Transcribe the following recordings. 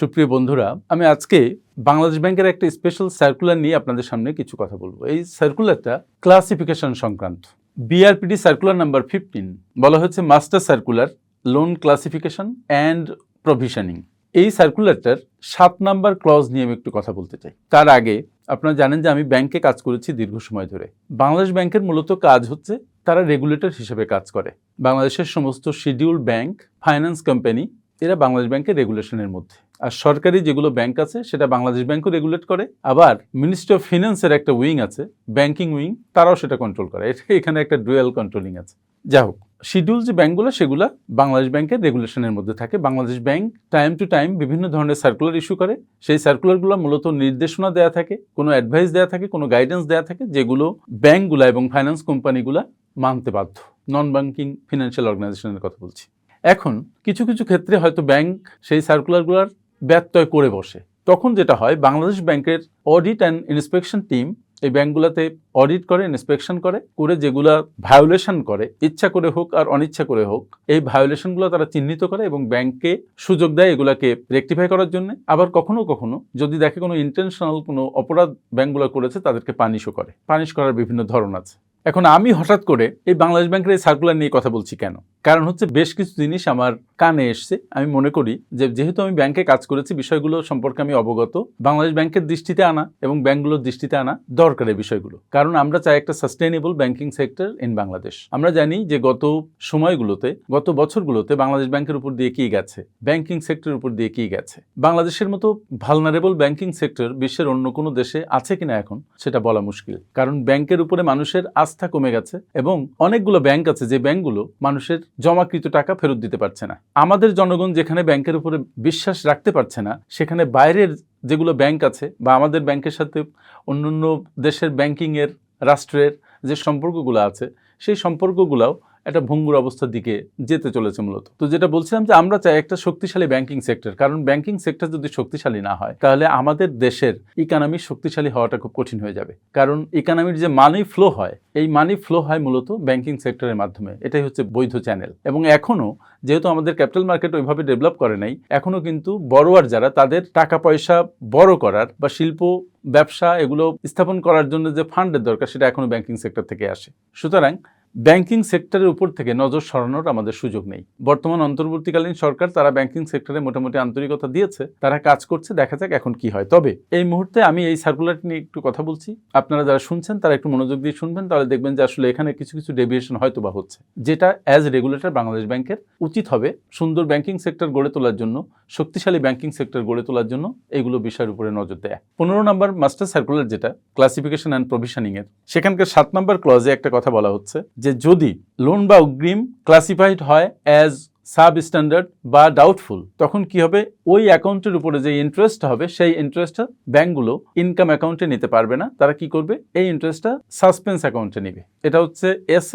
সুপ্রিয় বন্ধুরা, আমি আজকে বাংলাদেশ ব্যাংকের একটা স্পেশাল সার্কুলার নিয়ে আপনাদের সামনে কিছু কথা বলব। এই সার্কুলারটা ক্লাসিফিকেশন সংক্রান্ত। বিআরপিডি সার্কুলার নাম্বার ফিফটিন বলা হচ্ছে master circular loan classification and provisioning এই সার্কুলারটার সাত নাম্বার ক্লজ নিয়ে আমি একটু কথা বলতে চাই। তার আগে আপনারা জানেন যে আমি ব্যাংকে কাজ করেছি দীর্ঘ সময় ধরে। বাংলাদেশ ব্যাংকের মূলত কাজ হচ্ছে তারা রেগুলেটর হিসেবে কাজ করে। বাংলাদেশের সমস্ত শিডিউল ব্যাংক ফাইন্যান্স কোম্পানি এরা বাংলাদেশ ব্যাংকের রেগুলেশনের মধ্যে। আর সরকারি যেগুলো ব্যাংক আছে, সেটা বাংলাদেশ ব্যাংকও রেগুলেট করে। আবার মিনিস্ট্রি অফ ফিনান্সের একটা উইং আছে ব্যাংকিং উইং তারাও সেটা কন্ট্রোল করে। এখানে একটা ডুয়েল কন্ট্রোলিং আছে। যা হোক শিডিউল যে ব্যাংকগুলো সেগুলো বাংলাদেশ ব্যাংকের রেগুলেশনের মধ্যে থাকে। Bangladesh bank time to time বিভিন্ন ধরনের সার্কুলার ইস্যু করে। সেই সার্কুলারগুলো মূলত নির্দেশনা দেওয়া থাকে, কোনো অ্যাডভাইস দেওয়া থাকে, কোনো গাইডেন্স দেওয়া থাকে, যেগুলো ব্যাংকগুলো এবং ফাইন্যান্স কোম্পানিগুলো মানতে বাধ্য। নন ব্যাংকিং ফিনান্সিয়াল অর্গানাইজেশনের কথা বলছি। এখন কিছু কিছু ক্ষেত্রে হয়তো ব্যাংক সেই সার্কুলারগুলোর ব্যত্যয় করে বসে। তখন যেটা হয়, বাংলাদেশ ব্যাংকের অডিট অ্যান্ড ইন্সপেকশন টিম এই ব্যাংকগুলোতে অডিট করে ইন্সপেকশন করে করে যেগুলা ভায়োলেশন করে, ইচ্ছা করে হোক আর অনিচ্ছা করে হোক, এই ভায়োলেশনগুলো তারা চিহ্নিত করে এবং ব্যাংককে সুযোগ দেয় এগুলাকে রেকটিফাই করার জন্য। আবার কখনো কখনো যদি দেখে কোনো ইন্টেনশনাল কোনো অপরাধ ব্যাংকগুলো করেছে, তাদেরকে পানিশও করে। পানিশ করার বিভিন্ন ধরন আছে। এখন আমি হঠাৎ করে এই বাংলাদেশ ব্যাংকের এই সার্কুলার নিয়ে কথা বলছি কেন? কারণ হচ্ছে বেশ কিছু জিনিস আমার কানে এসছে। আমি মনে করি যে যেহেতু আমি ব্যাংকে কাজ করেছি, বিষয়গুলো সম্পর্কে আমি অবগত। বাংলাদেশ ব্যাংকের দৃষ্টিতে আনা এবং ব্যাংকগুলোর দৃষ্টিতে আনা দরকার এই বিষয়গুলো। কারণ আমরা চাই একটা sustainable banking sector in Bangladesh আমরা জানি যে গত সময়গুলোতে, গত বছরগুলোতে বাংলাদেশ ব্যাংকের উপর দিয়ে কি গেছে? ব্যাংকিং সেক্টরের উপর দিয়ে কি গেছে? বাংলাদেশের মতো ভালনারেবল ব্যাংকিং সেক্টর বিশ্বের অন্য কোনো দেশে আছে কিনা এখন, সেটা বলা মুশকিল। কারণ ব্যাংকের উপরে মানুষের আস্থা কমে গেছে এবং অনেকগুলো ব্যাংক আছে যে ব্যাংকগুলো মানুষের জমাকৃত টাকা ফেরত দিতে পারছে না। আমাদের জনগণ যেখানে ব্যাংকের উপরে বিশ্বাস রাখতে পারছে না, সেখানে বাইরের যেগুলো ব্যাংক আছে বা আমাদের ব্যাংকের সাথে অন্য দেশের ব্যাংকিংয়ের, রাষ্ট্রের যে সম্পর্কগুলো আছে, সেই সম্পর্কগুলোও একটা ভঙ্গুর অবস্থার দিকে যেতে চলেছে মূলত। তো যেটা বলছিলাম যে আমরা চাই একটা শক্তিশালী ব্যাংকিং সেক্টর কারণ ব্যাংকিং সেক্টর যদি শক্তিশালী না হয়, তাহলে আমাদের দেশের ইকোনমি শক্তিশালী হওয়াটা খুব কঠিন হয়ে যাবে। কারণ ইকোনমির যে মানি ফ্লো হয়, এই মানি ফ্লো হয় মূলত ব্যাংকিং সেক্টরের মাধ্যমে। এটাই হচ্ছে বৈধ চ্যানেল এবং এখনও যেহেতু আমাদের ক্যাপিটাল মার্কেট ওইভাবে ডেভেলপ করে নাই এখনও কিন্তু বড়োয়ার যারা, তাদের টাকা পয়সা বড় করার বা শিল্প, ব্যবসা এগুলো স্থাপন করার জন্য যে ফান্ডের দরকার, সেটা এখনও ব্যাংকিং সেক্টর থেকে আসে। সুতরাং ব্যাংকিং সেক্টরের উপর থেকে নজর সরানোর আমাদের সুযোগ নেই। বর্তমান অন্তর্বর্তীকালীন সরকার তারা ব্যাংকিং সেক্টরে মোটামুটি আন্তরিকতা দিয়েছে, তারা কাজ করছে, দেখা যাক এখন কি হয়। তবে এই মুহূর্তে আমি এই সার্কুলারটি নিয়ে একটু কথা বলছি। আপনারা যারা শুনছেন, তারা একটু মনোযোগ দিয়ে শুনবেন, তাহলে দেখবেন যে আসলে এখানে কিছু কিছু ডেভিয়েশন হয়তো বা হচ্ছে। যেটা অ্যাজ রেগুলেটর বাংলাদেশ ব্যাংকের উচিত হবে সুন্দর ব্যাংকিং সেক্টর গড়ে তোলার জন্য, শক্তিশালী ব্যাংকিং সেক্টর গড়ে তোলার জন্য এইগুলো বিষয়ের উপরে নজর দেয়। পনেরো নম্বর মাস্টার সার্কুলার যেটা ক্লাসিফিকেশন অ্যান্ড প্রভিশনিং এর, সেখানকার সাত নম্বর ক্লজে একটা কথা বলা হচ্ছে যে যদি লোন বা অগ্রিম ক্লাসিফাইড হয় অ্যাজ সাব স্ট্যান্ডার্ড বা ডাউটফুল তখন কি হবে? ওই অ্যাকাউন্টের উপরে যে ইন্টারেস্ট হবে, সেই ইন্টারেস্টটা ব্যাঙ্কগুলো ইনকাম অ্যাকাউন্টে নিতে পারবে না। তারা কি করবে? এই ইন্টারেস্টটা সাসপেন্স অ্যাকাউন্টে নিবে। এটা হচ্ছে এস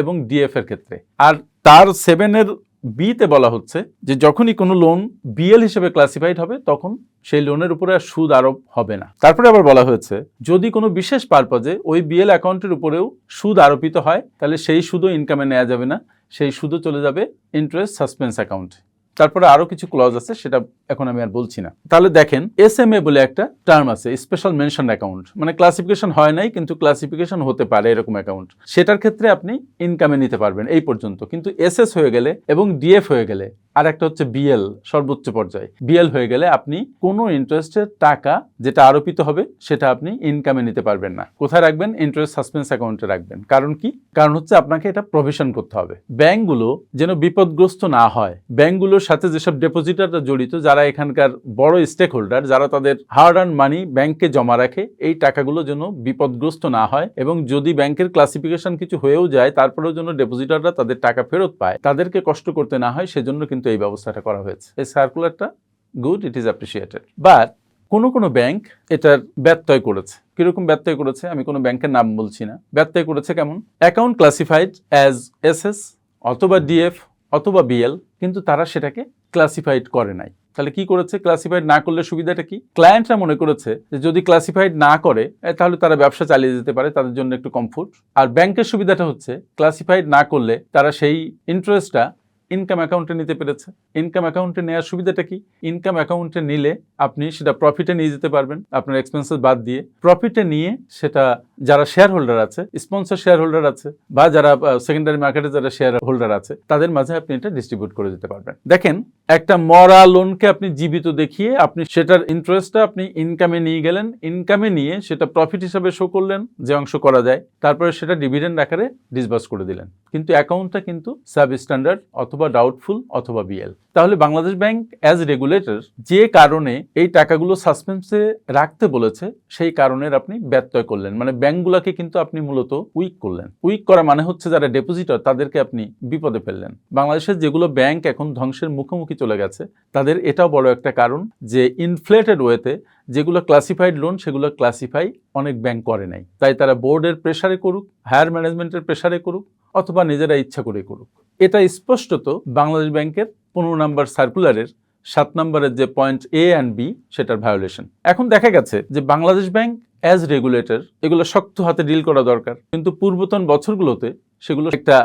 এবং ডিএফ এর ক্ষেত্রে। আর তার সেভেনের বিতে বলা হচ্ছে যে যখনই কোনো লোন বিএল হিসেবে ক্লাসিফাইড হবে, তখন সেই লোনের উপরে আর সুদ আরোপ হবে না। তারপরে আবার বলা হয়েছে, যদি কোনো বিশেষ পারপাজে ওই বিএল অ্যাকাউন্টের উপরেও সুদ আরোপিত হয়, তাহলে সেই সুদও ইনকামে নেওয়া যাবে না, সেই সুদও চলে যাবে ইন্টারেস্ট সাসপেন্স অ্যাকাউন্টে তারপরে আরও কিছু ক্লজ আছে, সেটা এখন আমি আর বলছি না। তাহলে দেখেন এস এম এ বলে একটা টার্ম আছে স্পেশাল মেনশন অ্যাকাউন্ট মানে ক্লাসিফিকেশন হয় নাই, কিন্তু ক্লাসিফিকেশন হতে পারে এরকম অ্যাকাউন্ট সেটার ক্ষেত্রে আপনি ইনকামে নিতে পারবেন এই পর্যন্ত। কিন্তু এস এস হয়ে গেলে এবং ডিএফ হয়ে গেলে, আর একটা হচ্ছে বিএল সর্বোচ্চ পর্যায়ে। বিএল হয়ে গেলে আপনি কোনো ইন্টারেস্টের টাকা যেটা আরোপিত হবে, সেটা আপনি ইনকামে নিতে পারবেন না। কোথায় রাখবেন? ইন্টারেস্ট সাসপেন্স অ্যাকাউন্টে রাখবেন। কারণ কি? কারণ হচ্ছে আপনাকে এটা প্রভিশন করতে হবে। ব্যাংকগুলো যেন বিপদগ্রস্ত না হয়। ব্যাংকগুলোর সাথে যেসব ডেপোজিটাররা জড়িত, যারা এখানকার বড় স্টেক হোল্ডার যারা তাদের হার্ড অ্যান্ড মানি ব্যাংকে জমা রাখে, এই টাকাগুলো যেন বিপদগ্রস্ত না হয় এবং যদি ব্যাংকের ক্লাসিফিকেশন কিছু হয়েও যায়, তারপরেও যেন ডেপোজিটাররা তাদের টাকা ফেরত পায়, তাদেরকে কষ্ট করতে না হয়, সেজন্য কিন্তু এই ব্যবস্থাটা করা হয়েছে। এই সার্কুলারটা good it is appreciated but কোনো কোনো ব্যাংক এটার ব্যত্যয় করেছে। কীরকম ব্যত্যয় করেছে? আমি কোনো ব্যাংকের নাম বলছি না। ব্যত্যয় করেছে কেমন? Account classified as S S অথবা ডিএফ অথবা বিএল কিন্তু তারা সেটাকে ক্লাসিফাইড করে নাই। তাহলে কি করেছে? ক্লাসিফাইড না করলে সুবিধাটা কি? ক্লায়েন্টরা মনে করেছে যে যদি ক্লাসিফাইড না করে তাহলে তারা ব্যবসা চালিয়ে যেতে পারে, তাদের জন্য একটু কমফোর্ট আর ব্যাংকের সুবিধাটা হচ্ছে ক্লাসিফাইড না করলে তারা সেই ইন্টারেস্টটা ইনকাম অ্যাকাউন্টে নিতে পেরেছে। ইনকাম অ্যাকাউন্টে নেওয়ার সুবিধাটা কি? ইনকাম অ্যাকাউন্টে নিলে আপনি সেটা প্রফিটে নিয়ে যেতে পারবেন, আপনার এক্সপেন্সেস বাদ দিয়ে। প্রফিটে নিয়ে সেটা যারা শেয়ার হোল্ডার আছে স্পন্সর শেয়ার হোল্ডার আছে, বা যারা সেকেন্ডারি মার্কেটে যারা শেয়ার হোল্ডার আছে, তাদের মাঝে আপনি এটা ডিস্ট্রিবিউট করে দিতে পারবেন। দেখেন, একটা মরা লোনকে আপনি জীবিত দেখিয়ে আপনি সেটার ইন্টারেস্টটা আপনি ইনকামে নিয়ে গেলেন ইনকামে নিয়ে সেটা প্রফিট হিসাবে শো করলেন, যে অংশ করা যায়, তারপরে সেটা ডিভিডেন্ড আকারে ডিসবার্স করে দিলেন। কিন্তু অ্যাকাউন্টটা কিন্তু সাব স্ট্যান্ডার্ড অথবা ডাউটফুল অথবা বিএল তাহলে বাংলাদেশ ব্যাংক অ্যাজ রেগুলেটর যে কারণে এই টাকাগুলো সাসপেন্সে রাখতে বলেছে, সেই কারণের আপনি ব্যত্যয় করলেন। মানে ব্যাংকগুলোকে কিন্তু আপনি মূলত উইক করলেন। উইক করা মানে হচ্ছে যারা ডেপোজিটর তাদেরকে আপনি বিপদে ফেললেন। বাংলাদেশের যেগুলো ব্যাংক এখন ধ্বংসের মুখোমুখি চলে গেছে, তাদের এটাও বড় একটা কারণ যে ইনফ্লেটেড ওয়েতে যেগুলো ক্লাসিফাইড লোন সেগুলো ক্লাসিফাই অনেক ব্যাংক করে নাই। তাই তারা বোর্ডের প্রেসারে করুক হায়ার ম্যানেজমেন্টের প্রেসারে করুক, অথবা নিজেরা ইচ্ছা করে করুক। এটা স্পষ্টত বাংলাদেশ ব্যাংকের পনেরো নম্বর সার্কুলারের সাত নম্বরের যে পয়েন্ট এ অ্যান্ড বি সেটার ভায়োলেশন এখন দেখা গেছে যে বাংলাদেশ ব্যাংক অ্যাজ রেগুলেটর এগুলো শক্ত হাতে ডিল করা দরকার। কিন্তু পূর্বতন বছরগুলোতে সেগুলো একটা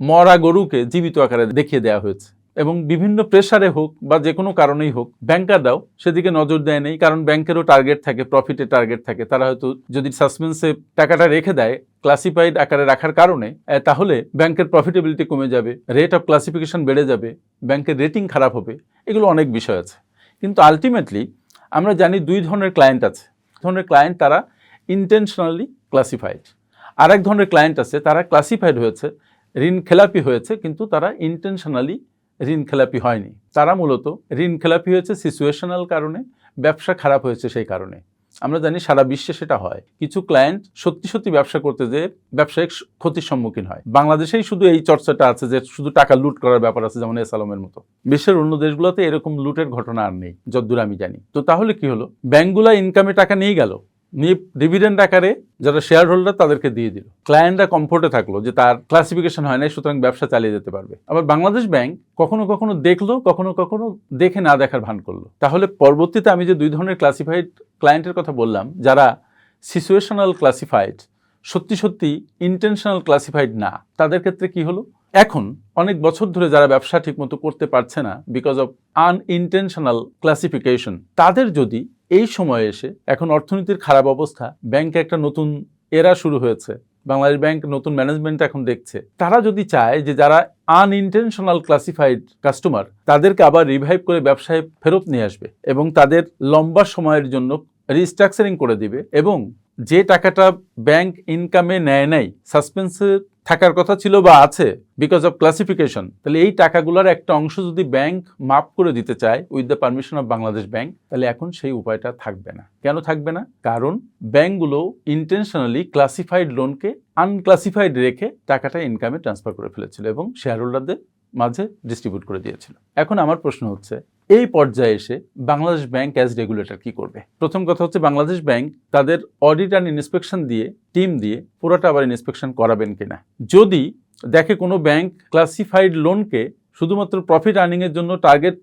মরা গরুকে জীবিত আকারে দেখিয়ে দেওয়া হয়েছে। এবং বিভিন্ন প্রেশারে হোক বা যে কোনো কারণেই হোক ব্যাংকাররাও সেদিকে নজর দেয় নেই, কারণ ব্যাংকেরও টার্গেট থাকে প্রফিটে টার্গেট থাকে। তারা হয়তো যদি সাসপেন্সে টাকাটা রেখে দেয় ক্লাসিফাইড আকারে রাখার কারণে তাহলে ব্যাংকের প্রফিটেবিলিটি কমে যাবে রেট অফ ক্লাসিফিকেশন বেড়ে যাবে ব্যাংকের রেটিং খারাপ হবে, এগুলো অনেক বিষয় আছে। কিন্তু আলটিমেটলি আমরা জানি দুই ধরনের ক্লায়েন্ট আছে। ধরনের ক্লায়েন্ট তারা ইন্টেনশনালি ক্লাসিফাইড আর এক ধরনের ক্লায়েন্ট আছে, তারা ক্লাসিফাইড হয়েছে, ঋণ খেলাপি হয়েছে, কিন্তু তারা ইন্টেনশনালি ঋণ খেলাপি হয়নি। তারা মূলত ঋণ খেলাপি হয়েছে সিচুয়েশনাল কারণে, ব্যবসা খারাপ হয়েছে সেই কারণে। আমরা জানি সারা বিশ্বে সেটা হয়। কিছু ক্লায়েন্ট সত্যি সত্যি ব্যবসা করতে যে ব্যবসায়িক ক্ষতির সম্মুখীন হয়। বাংলাদেশেই শুধু এই চর্চাটা আছে যে শুধু টাকা লুট করার ব্যাপার আছে যেমন এস আলমের মতো। বিশ্বের অন্য দেশগুলোতে এরকম লুটের ঘটনা আর নেই, যদ্দূর আমি জানি। তো তাহলে কি হলো? ব্যাংকগুলা ইনকামে টাকা নিয়ে গেল। নিয়ে ডিভিডেন্ড আকারে যারা শেয়ার হোল্ডার তাদেরকে দিয়ে দিল। ক্লায়েন্টরা কমফোর্টে থাকল যে তার ক্লাসিফিকেশন হয় নাই, সুতরাং ব্যবসা চালিয়ে যেতে পারবে। আবার বাংলাদেশ ব্যাংক কখনো কখনো দেখল, কখনো কখনো দেখে না দেখার ভান করল। তাহলে পরবর্তীতে আমি যে দুই ধরনের ক্লাসিফাইড ক্লায়েন্টের কথা বললাম, যারা সিচুয়েশনাল ক্লাসিফাইড সত্যি সত্যি ইন্টেনশনাল ক্লাসিফাইড না, তাদের ক্ষেত্রে কি হলো? এখন অনেক বছর ধরে যারা ব্যবসা ঠিকমতো করতে পারছে না বিকজ অফ আনইনটেনশনাল ক্লাসিফিকেশন তাদের যদি এই সময়ে এসে এখন অর্থনীতির খারাপ অবস্থা, ব্যাংকে একটা নতুন এরা শুরু হয়েছে, বাংলাদেশ ব্যাংক নতুন ম্যানেজমেন্ট এখন দেখছে। তারা যদি চায় যে যারা আনইনটেনশনাল ক্লাসিফাইড কাস্টমার তাদেরকে আবার রিভাইভ করে ব্যবসায় ফেরত নিয়ে আসবে এবং তাদের লম্বা সময়ের জন্য রিস্ট্রাকচারিং করে দিবে এবং যে টাকাটা ব্যাংক ইনকামে নেয় নাই সাসপেন্সে থাকার কথা ছিল বা আছে বিকজ অফ ক্লাসিফিকেশন তাহলে এই টাকাগুলোর একটা অংশ যদি ব্যাংক মাফ করে দিতে চায় with the permission of Bangladesh bank তাহলে এখন সেই উপায়টা থাকবে না। কেন থাকবে না? কারণ ব্যাংকগুলো ইন্টেনশনালি ক্লাসিফাইড লোনকে আনক্লাসিফাইড রেখে টাকাটা ইনকামে ট্রান্সফার করে ফেলেছিল এবং শেয়ার হোল্ডারদের মাঝে ডিস্ট্রিবিউট করে দিয়েছিল। এখন আমার প্রশ্ন হচ্ছে এই পর্যায়ে এসে বাংলাদেশ ব্যাংক অ্যাজ রেগুলেটর কি করবে? প্রথম কথা হচ্ছে বাংলাদেশ ব্যাংক তাদের অডিট অ্যান্ড ইন্সপেকশন দিয়ে টিম দিয়ে পুরোটা আবার ইন্সপেকশন করাবেন কিনা। যদি দেখে কোনো ব্যাংক ক্লাসিফাইড লোনকে শুধুমাত্র প্রফিট আর্নিংয়ের জন্য টার্গেট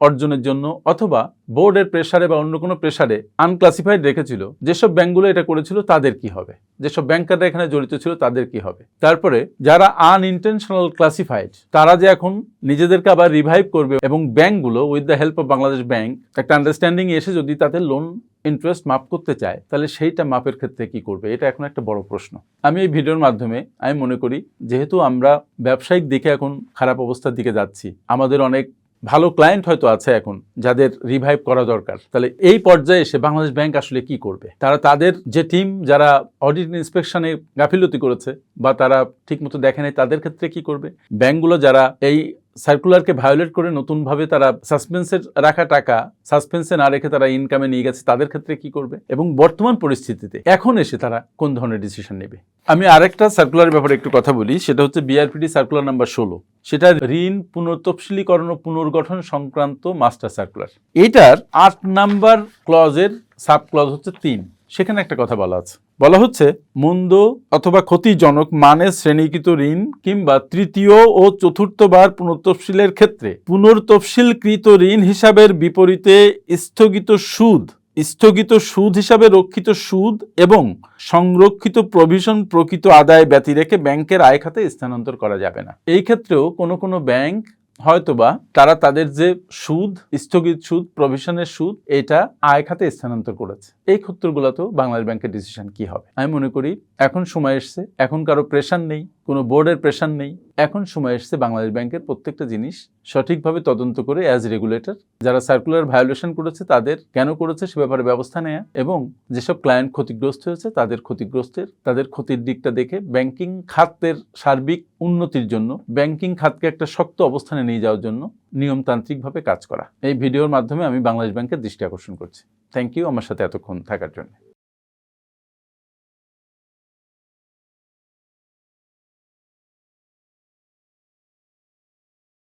অর্জনের জন্য অথবা বোর্ডের প্রেসারে বা অন্য কোনো প্রেসারে আনক্লাসিফাইড রেখেছিল, যেসব ব্যাংকগুলো এটা করেছিল তাদের কি হবে? যেসব ব্যাংকাররা এখানে জড়িত ছিল তাদের কি হবে? তারপরে যারা আনইনটেনশনাল ক্লাসিফাইড তারা যে এখন নিজেদেরকে আবার রিভাইভ করবে এবং ব্যাংকগুলো with the help of Bangladesh bank একটা আন্ডারস্ট্যান্ডিং এসে যদি তাদের লোন ইন্টারেস্ট মাপ করতে চায়, তাহলে সেইটা মাপের ক্ষেত্রে কি করবে? এটা এখন একটা বড় প্রশ্ন। আমি এই ভিডিওর মাধ্যমে আমি মনে করি, যেহেতু আমরা ব্যবসায়িক দিকে এখন খারাপ অবস্থার দিকে যাচ্ছি, আমাদের অনেক ভালো ক্লায়েন্ট হয়তো আছে এখন, যাদের রিভাইভ করা দরকার। তাহলে এই পর্যায়ে এসে বাংলাদেশ ব্যাংক আসলে কি করবে? তারা তাদের যে টিম যারা অডিট ইন্সপেকশনে গাফিলতি করেছে বা তারা ঠিকমতো দেখে নেয় তাদের ক্ষেত্রে কি করবে? ব্যাংকগুলো যারা এই সার্কুলারকে ভায়োলেট করে নতুনভাবে তারা সাসপেন্সের রাখা টাকা সাসপেন্সে না রেখে তারা ইনকামে নিয়ে গেছে, তাদের ক্ষেত্রে কি করবে? এবং বর্তমান পরিস্থিতিতে এখন এসে তারা কোন ধরনের ডিসিশন নেবে? আমি আরেকটা সার্কুলার ব্যাপারে একটু কথা বলি, সেটা হচ্ছে বিআরপিডি সার্কুলার নাম্বার ষোলো। সেটা ঋণ পুনর্তফসিলীকরণ ও পুনর্গঠন সংক্রান্ত মাস্টার সার্কুলার এটার আট নাম্বার ক্লজের সাব ক্লজ হচ্ছে তিন। সেখানে একটা কথা বলা আছে। বলা হচ্ছে, মন্দ অথবা ক্ষতিজনক মানে শ্রেণীকৃত ঋণ কিংবা তৃতীয় ও চতুর্থবার পুনর্তফসিলের ক্ষেত্রে পুনর্তফসিলকৃত ঋণ হিসাবের বিপরীতে স্থগিত সুদ স্থগিত সুদ হিসাবে রক্ষিত সুদ এবং সংরক্ষিত প্রভিশন প্রকৃত আদায় ব্যতি রেখে ব্যাংকের আয় খাতে স্থানান্তর করা যাবে না। এই ক্ষেত্রেও কোনো কোনো ব্যাংক হয়তোবা তারা তাদের যে সুদ, স্থগিত সুদ প্রভিশনের সুদ, এটা আয় খাতে স্থানান্তর করেছে। এই ক্ষেত্রগুলোতেও বাংলাদেশ ব্যাংকের ডিসিশন কি হবে? আমি মনে করি এখন সময় এসছে, এখন কারও প্রেশার নেই। কোনো বোর্ডের প্রেশার নেই। এখন সময় এসছে বাংলাদেশ ব্যাংকের প্রত্যেকটা জিনিস সঠিকভাবে তদন্ত করে অ্যাজ রেগুলেটর যারা সার্কুলার ভায়োলেশন করেছে তাদের কেন করেছে সে ব্যাপারে ব্যবস্থা নেওয়া এবং যেসব ক্লায়েন্ট ক্ষতিগ্রস্ত হয়েছে তাদের ক্ষতিগ্রস্তের, তাদের ক্ষতির দিকটা দেখে ব্যাংকিং খাতের সার্বিক উন্নতির জন্য ব্যাংকিং খাতকে একটা শক্ত অবস্থানে নিয়ে যাওয়ার জন্য নিয়মতান্ত্রিকভাবে কাজ করা। এই ভিডিওর মাধ্যমে আমি বাংলাদেশ ব্যাংকের দৃষ্টি আকর্ষণ করছি। থ্যাংক ইউ আমার সাথে এতক্ষণ থাকার জন্য।